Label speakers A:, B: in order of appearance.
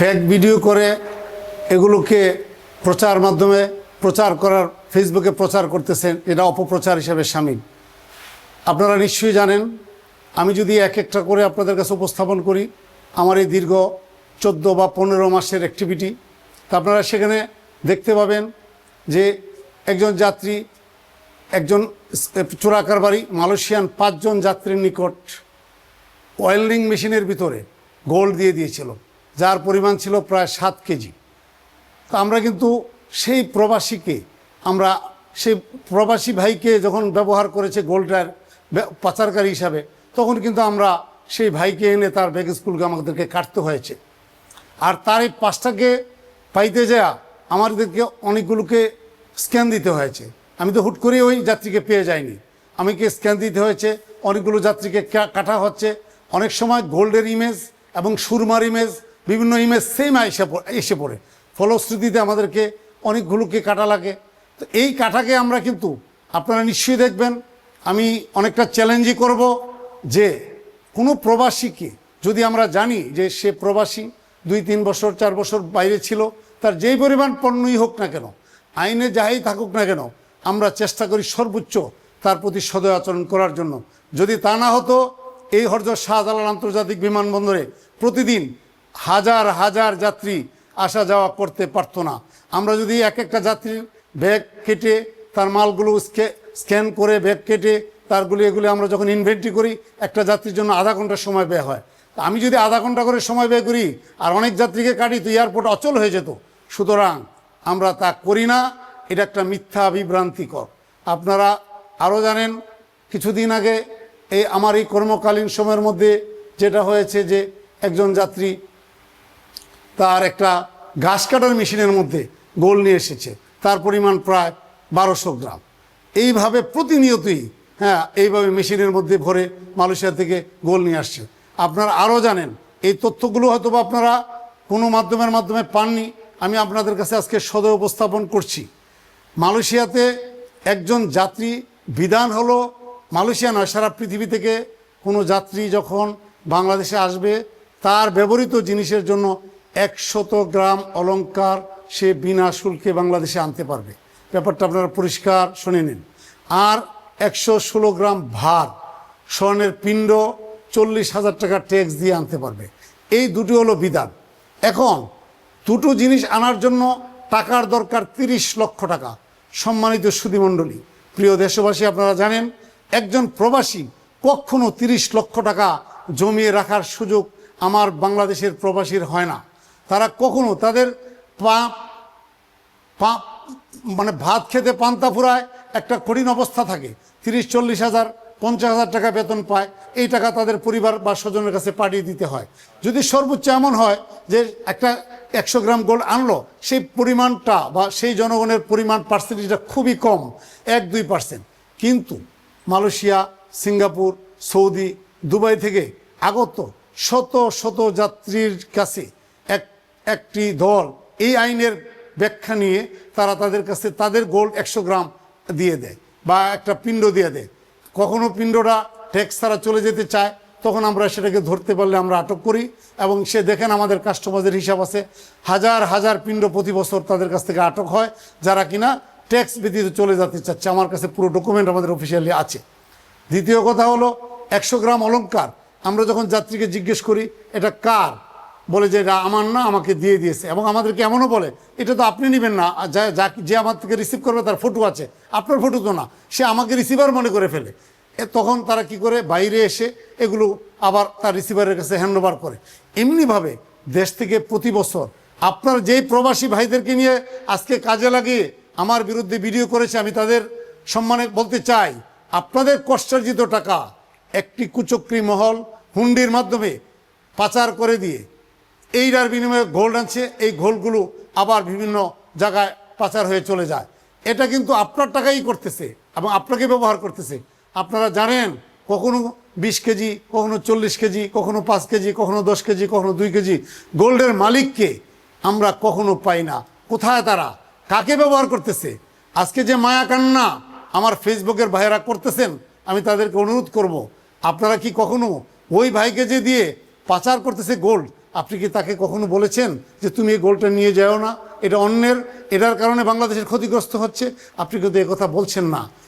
A: Fake video করে এগুলোকে প্রচার মাধ্যমে প্রচার করার ফেসবুকে প্রচার করতেছেন, এটা অপপ্রচার হিসেবে সামিল। আপনারা নিশ্চয়ই জানেন, আমি যদি এক একটা করে আপনাদের কাছে উপস্থাপন করি, আমার এই দীর্ঘ চোদ্দ বা পনেরো মাসের অ্যাক্টিভিটি তা আপনারা সেখানে দেখতে পাবেন যে একজন যাত্রী, একজন চোরাকার বাড়ি, মালয়েশিয়ান পাঁচজন যাত্রীর নিকট ওয়েল্ডিং মেশিনের ভিতরে গোল্ড দিয়ে দিয়েছিল। যার পরিমাণ ছিল প্রায় সাত কেজি। তো আমরা কিন্তু সেই প্রবাসীকে, আমরা সেই প্রবাসী ভাইকে যখন ব্যবহার করেছে গোল্ডটার পাচারকারী হিসাবে, তখন কিন্তু আমরা সেই ভাইকে এনে তার ব্যাগ স্কুলকে আমাদেরকে কাটতে হয়েছে। আর তার এই পাঁচটাকে পাইতে যাওয়া আমাদেরকে অনেকগুলোকে স্ক্যান দিতে হয়েছে। আমি তো হুট করে ওই যাত্রীকে পেয়ে যাইনি। আমাকে স্ক্যান দিতে হয়েছে, অনেকগুলো যাত্রীকে কাটা হচ্ছে। অনেক সময় গোল্ডের ইমেজ এবং সুরমার ইমেজ বিভিন্ন ইমেজ সেম পড়ে- এসে পড়ে। ফলশ্রুতিতে আমাদেরকে অনেকগুলোকে কাটা লাগে। তো এই কাটাকে আমরা কিন্তু আপনারা নিশ্চয়ই দেখবেন। আমি অনেকটা চ্যালেঞ্জই করব যে কোনো প্রবাসীকে যদি আমরা জানি যে সে প্রবাসী দুই, তিন বছর, চার বছর বাইরে ছিল, তার যেই পরিমাণ পণ্যই হোক না কেন, আইনে যাই থাকুক না কেন, আমরা চেষ্টা করি সর্বোচ্চ তার প্রতি সদয় আচরণ করার জন্য। যদি তা না হতো, এই হরজত শাহজালাল আন্তর্জাতিক বিমানবন্দরে প্রতিদিন হাজার হাজার যাত্রী আসা যাওয়া করতে পারতো না। আমরা যদি এক একটা যাত্রীর ব্যাগ কেটে তার মালগুলো স্কে- স্ক্যান করে ব্যাগ কেটে তারগুলি, এগুলি আমরা যখন ইনভেন্টরি করি, একটা যাত্রীর জন্য আধা ঘণ্টা সময় ব্যয় হয়। আমি যদি আধা ঘণ্টা করে সময় ব্যয় করি আর অনেক যাত্রীকে কাটি, তো এয়ারপোর্ট অচল হয়ে যেত। সুতরাং আমরা তা করি না। এটা একটা মিথ্যা বিভ্রান্তিকর। আপনারা আরও জানেন, কিছুদিন আগে এই আমার এই কর্মকালীন সময়ের মধ্যে যেটা হয়েছে যে একজন যাত্রী তার একটা ঘাস কাটার মেশিনের মধ্যে গোল নিয়ে এসেছে। তার পরিমাণ প্রায় বারোশো গ্রাম। এইভাবে প্রতিনিয়তই হ্যাঁ এইভাবে মেশিনের মধ্যে ভরে মালয়েশিয়া থেকে গোল নিয়ে আসছে। আপনারা আরও জানেন, এই তথ্যগুলো হয়তো বা আপনারা কোনো মাধ্যমের মাধ্যমে পাননি। আমি আপনাদের কাছে আজকে সদয় উপস্থাপন করছি। মালয়েশিয়াতে একজন যাত্রী বিধান হলো, মালয়েশিয়া নয়, সারা পৃথিবী থেকে কোনো যাত্রী যখন বাংলাদেশে আসবে, তার ব্যবহৃত জিনিসের জন্য একশত গ্রাম অলংকার সে বিনা শুল্কে বাংলাদেশে আনতে পারবে। ব্যাপারটা আপনারা পরিষ্কার শুনে নিন। আর একশো ষোলো গ্রাম ভার, স্বর্ণের পিণ্ড, চল্লিশ হাজার টাকা ট্যাক্স দিয়ে আনতে পারবে। এই দুটি হলো বিধান। এখন দুটো জিনিস আনার জন্য টাকার দরকার তিরিশ লক্ষ টাকা। সম্মানিত সুধীমণ্ডলী, প্রিয় দেশবাসী, আপনারা জানেন, একজন প্রবাসী কখনো তিরিশ লক্ষ টাকা জমিয়ে রাখার সুযোগ আমার বাংলাদেশের প্রবাসীর হয় না। তারা কখনো তাদের পা পা মানে ভাত খেতে পান্তা ফুরায়, একটা কঠিন অবস্থা থাকে। তিরিশ, চল্লিশ হাজার, পঞ্চাশ হাজার টাকা বেতন পায়, এই টাকা তাদের পরিবার বা স্বজনের কাছে পাঠিয়ে দিতে হয়। যদি সর্বোচ্চ এমন হয় যে একটা একশো গ্রাম গোল্ড আনলো, সেই পরিমাণটা বা সেই জনগণের পরিমাণ পার্সেন্টেজটা খুবই কম, এক, দুই পার্সেন্ট। কিন্তু মালয়েশিয়া, সিঙ্গাপুর, সৌদি, দুবাই থেকে আগত শত শত যাত্রীর কাছে একটি দল এই আইনের ব্যাখ্যা নিয়ে তারা তাদের কাছে তাদের গোল্ড একশো গ্রাম দিয়ে দেয় বা একটা পিণ্ড দিয়ে দেয়। কখনো পিণ্ডটা ট্যাক্স তারা চলে যেতে চায়, তখন আমরা সেটাকে ধরতে পারলে আমরা আটক করি এবং সে দেখেন আমাদের কাস্টমারদের হিসাব আছে, হাজার হাজার পিণ্ড প্রতি বছর তাদের কাছ থেকে আটক হয়, যারা কিনা ট্যাক্স ব্যতীত চলে যেতে চাচ্ছে। আমার কাছে পুরো ডকুমেন্ট আমাদের অফিসিয়ালি আছে। দ্বিতীয় কথা হলো, একশো গ্রাম অলংকার। আমরা যখন যাত্রীকে জিজ্ঞেস করি, এটা কার? বলে যে, এটা আমার না, আমাকে দিয়ে দিয়েছে। এবং আমাদেরকে এমনও বলে, এটা তো আপনি নেবেন না। যা যা, যে আমার থেকে রিসিভ করবে, তার ফটো আছে। আপনার ফটো তো না। সে আমাকে রিসিভার মনে করে ফেলে। তখন তারা কি করে? বাইরে এসে এগুলো আবার তার রিসিভারের কাছে হ্যান্ডওভার করে। এমনিভাবে দেশ থেকে প্রতি বছর আপনার যেই প্রবাসী ভাইদেরকে নিয়ে আজকে কাজে লাগিয়ে আমার বিরুদ্ধে ভিডিও করেছে, আমি তাদের সম্মানে বলতে চাই, আপনাদের কষ্টার্জিত টাকা একটি কুচক্রি মহল হুন্ডির মাধ্যমে পাচার করে দিয়ে এইটার বিনিময়ে গোল্ড আনছে, এই গোল্ডগুলো আবার বিভিন্ন জায়গায় পাচার হয়ে চলে যায়। এটা কিন্তু আপনার টাকাই করতেছে এবং আপনাকে ব্যবহার করতেছে। আপনারা জানেন, কখনো বিশ কেজি, কখনো চল্লিশ কেজি, কখনো পাঁচ কেজি, কখনো দশ কেজি, কখনো দুই কেজি। গোল্ডের মালিককে আমরা কখনো পাই না। কোথায় তারা? কাকে ব্যবহার করতেছে? আজকে যে মায়া কান্না আমার ফেসবুকের ভাইয়েরা করতেছেন, আমি তাদেরকে অনুরোধ করব। আপনারা কি কখনো ওই ভাইকে যে দিয়ে পাচার করতেছে গোল্ড আপনি কি তাকে কখনো বলেছেন যে তুমি এই গোলটা নিয়ে যাও না? এটা অন্যের, এটার কারণে বাংলাদেশের ক্ষতিগ্রস্ত হচ্ছে। আপনি কিন্তু কথা বলছেন না।